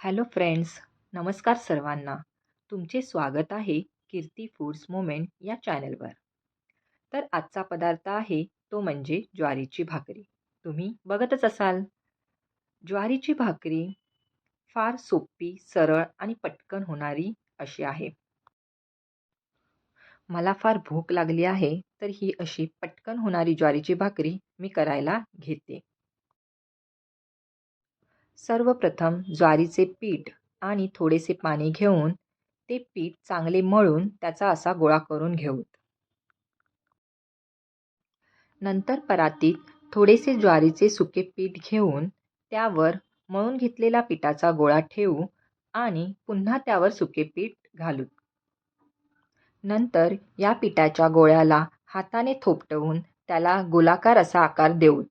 Hello friends नमस्कार सर्वांना. तुमचे स्वागत आहे कीर्ती फूड्स मोमेंट या चॅनलवर. तर आजचा पदार्थ आहे तो म्हणजे ज्वारीची भाकरी. तुम्ही बघतच असाल. ज्वारीची भाकरी फार सोपी सरळ आणि पटकन होणारी अशी आहे. मला फार भूक लागली आहे तर ही अशी पटकन होणारी ज्वारीची भाकरी मी करायला घेते. सर्वप्रथम ज्वारीचे पीठ आणि थोडेसे पाणी घेऊन ते पीठ चांगले मळून त्याचा असा गोळा करून घेऊत. नंतर परातीत थोडेसे ज्वारीचे सुके पीठ घेऊन त्यावर मळून घेतलेला पिठाचा गोळा ठेवू आणि पुन्हा त्यावर सुके पीठ घालू. नंतर या पिठाच्या गोळ्याला हाताने थोपटवून त्याला गोलाकार असा आकार देऊत.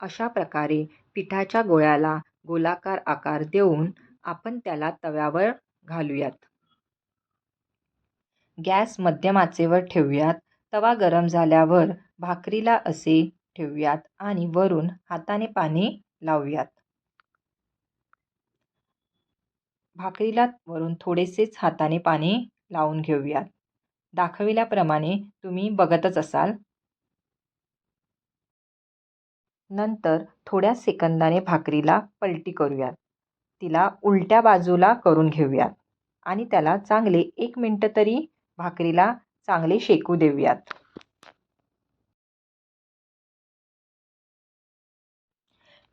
अशा प्रकारे पिठाच्या गोळ्याला गोलाकार आकार देऊन आपण त्याला तव्यावर घालूयात. गॅस मध्यमाचेवर ठेवूयात. तवा गरम झाल्यावर भाकरीला असे ठेवूयात आणि वरून हाताने पाणी लावूयात. भाकरीला वरून थोडेसेच हाताने पाणी लावून घेऊयात. दाखविल्याप्रमाणे तुम्ही बघतच असाल नंतर थोड्या सेकंदाने भाकरीला पलटी करूयात. तिला उलट्या बाजूला करून घेऊयात आणि त्याला चांगले एक मिनटं तरी भाकरीला चांगले शेकू देऊयात.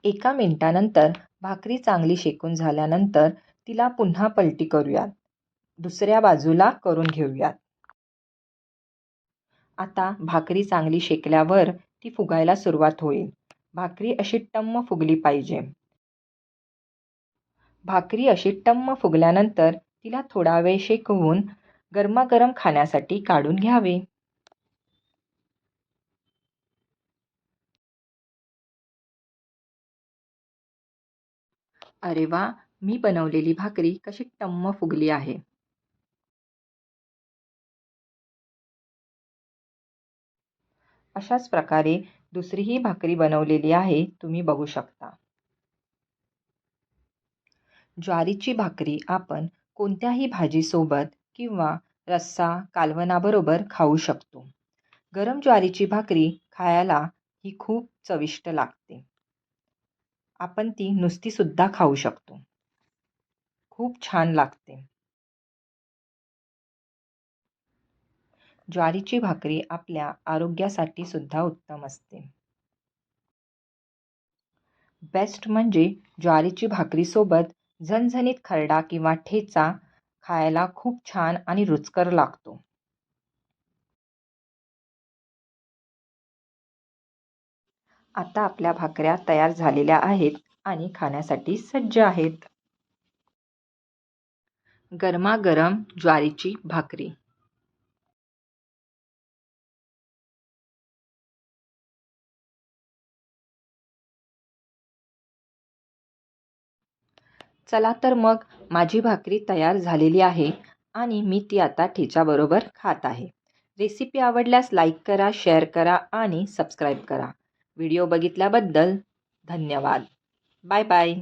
एका मिनटानंतर भाकरी चांगली शेकून झाल्यानंतर तिला पुन्हा पलटी करूयात. दुसऱ्या बाजूला करून घेऊयात. आता भाकरी चांगली शेकल्यावर ती फुगायला सुरुवात होईल. भाकरी अशी टम्म फुगली पाहिजे. भाकरी अशी टम्म फुगल्यानंतर तिला थोडा वेळ शेकवून गरमागरम खाण्यासाठी काढून घ्यावे. अरे वा मी बनवलेली भाकरी कशी टम्म फुगली आहे. अशाच प्रकारे दुसरीही भाकरी बनवलेली आहे तुम्ही बघू शकता. ज्वारीची भाकरी आपण कोणत्याही भाजीसोबत किंवा रस्सा कालवणाबरोबर खाऊ शकतो. गरम ज्वारीची भाकरी खायला ही खूप चविष्ट लागते. आपण ती नुसतीसुद्धा खाऊ शकतो. खूप छान लागते. ज्वारीची भाकरी आपल्या आरोग्यासाठी सुद्धा उत्तम असते. बेस्ट म्हणजे ज्वारीची भाकरीसोबत झणझणीत खरडा किंवा ठेचा खायला खूप छान आणि रुचकर लागतो. आता आपल्या भाकऱ्या तयार झालेल्या आहेत आणि खाण्यासाठी सज्ज आहेत. गरमागरम ज्वारीची भाकरी. चला तर मग माझी भाकरी तयार झालेली आहे आणि मी ती आता ठेच्याबरोबर खात आहे. रेसिपी आवडल्यास लाईक करा शेअर करा आणि सबस्क्राईब करा. व्हिडिओ बघितल्याबद्दल धन्यवाद. Bye bye.